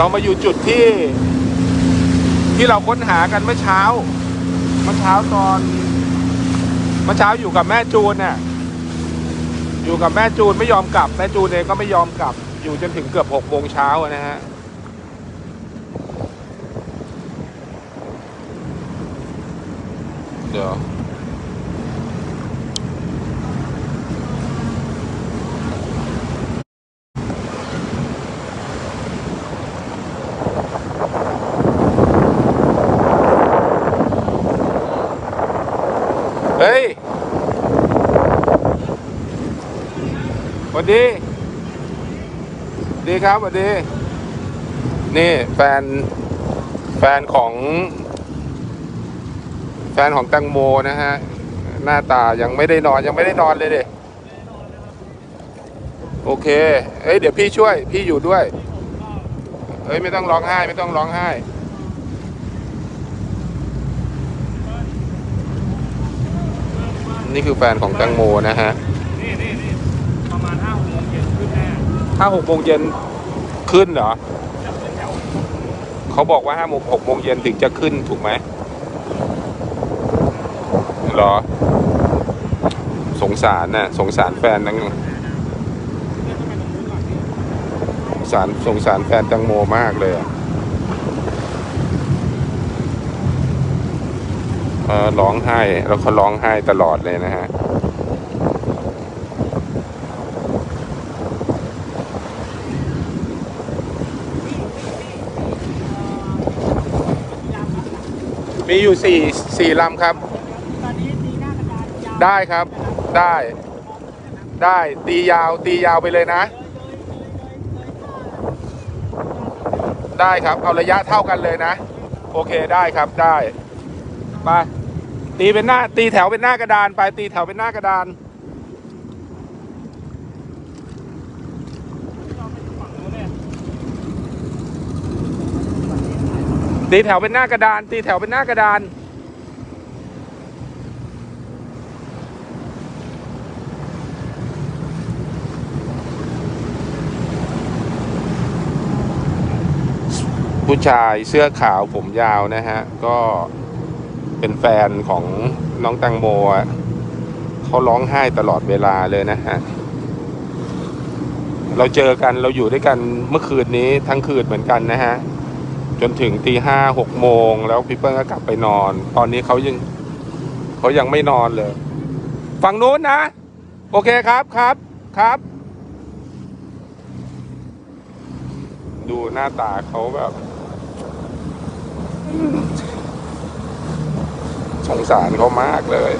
เรามาอยู่จุดที่ ที่เราค้นหากันเมื่อเช้า เมื่อเช้าตอน เมื่อเช้าอยู่กับแม่จูนเนี่ยอยู่กับแม่จูนไม่ยอมกลับ แม่จูนเองก็ไม่ยอมกลับ อยู่จนถึงเกือบหกโมงเช้านะฮะเดี๋ยว เฮ้ยสวัสดีสวัสดีครับสวัสดี นี่แฟน แฟนของ แฟนของแตังโมนะฮะ หน้าตายังไม่ได้นอนยังไม่ได้นอนเลยเด็โอเค เอ้ยเดี๋ยวพี่ช่วย พี่อยู่ด้วย เอ้ยไม่ต้องร้องไห้ ไม่ต้องร้องไห้ นี่คือแฟนของแตงโมนะฮะนี่นี่นี่ประมาณห้าโมงเย็นขึ้นแน่ถ้าหกโมงเย็นขึ้นเหรอจะขึ้นแถวเขาบอกว่าห้าโมงหกโมงเย็นถึงจะขึ้นถูกไหมเหรอ สงสารน่ะสงสารแฟนนังสงสารสงสารแฟนแตงโมมากเลยอะ เออร้องไห้ แล้วเขาร้องไห้ตลอดเลยนะฮะมีอยู่สี่สี่ลำครับตอนนี้ตีหน้ากระดานยาวได้ครับ ได้ ได้ตียาวตียาวไปเลยนะ ได้ครับ เอาระยะเท่ากันเลยนะ โอเคได้ครับได้ ไป ตีเป็นหน้า ตีแถวเป็นหน้ากระดาน ไป ตีแถวเป็นหน้ากระดาน ตีแถวเป็นหน้ากระดาน ตีแถวเป็นหน้ากระดานผู้ชายเสื้อขาวผมยาวนะฮะ ก็ เป็นแฟนของน้องแตังโมเขาร้องไห้ตลอดเวลาเลยนะฮะเราเจอกันเราอยู่ด้วยกันเมื่อคืนนี้ทั้งคืนเหมือนกันนะฮะ จนถึงตีห้าหกโมงแล้วพี่เปิ้ลก็กลับไปนอน ตอนนี้เขายังเขายังไม่นอนเลยฝั่งนู้นนะ โอเคครับครับครับ ดูหน้าตาเขาแบบ สงสารเขามากเลย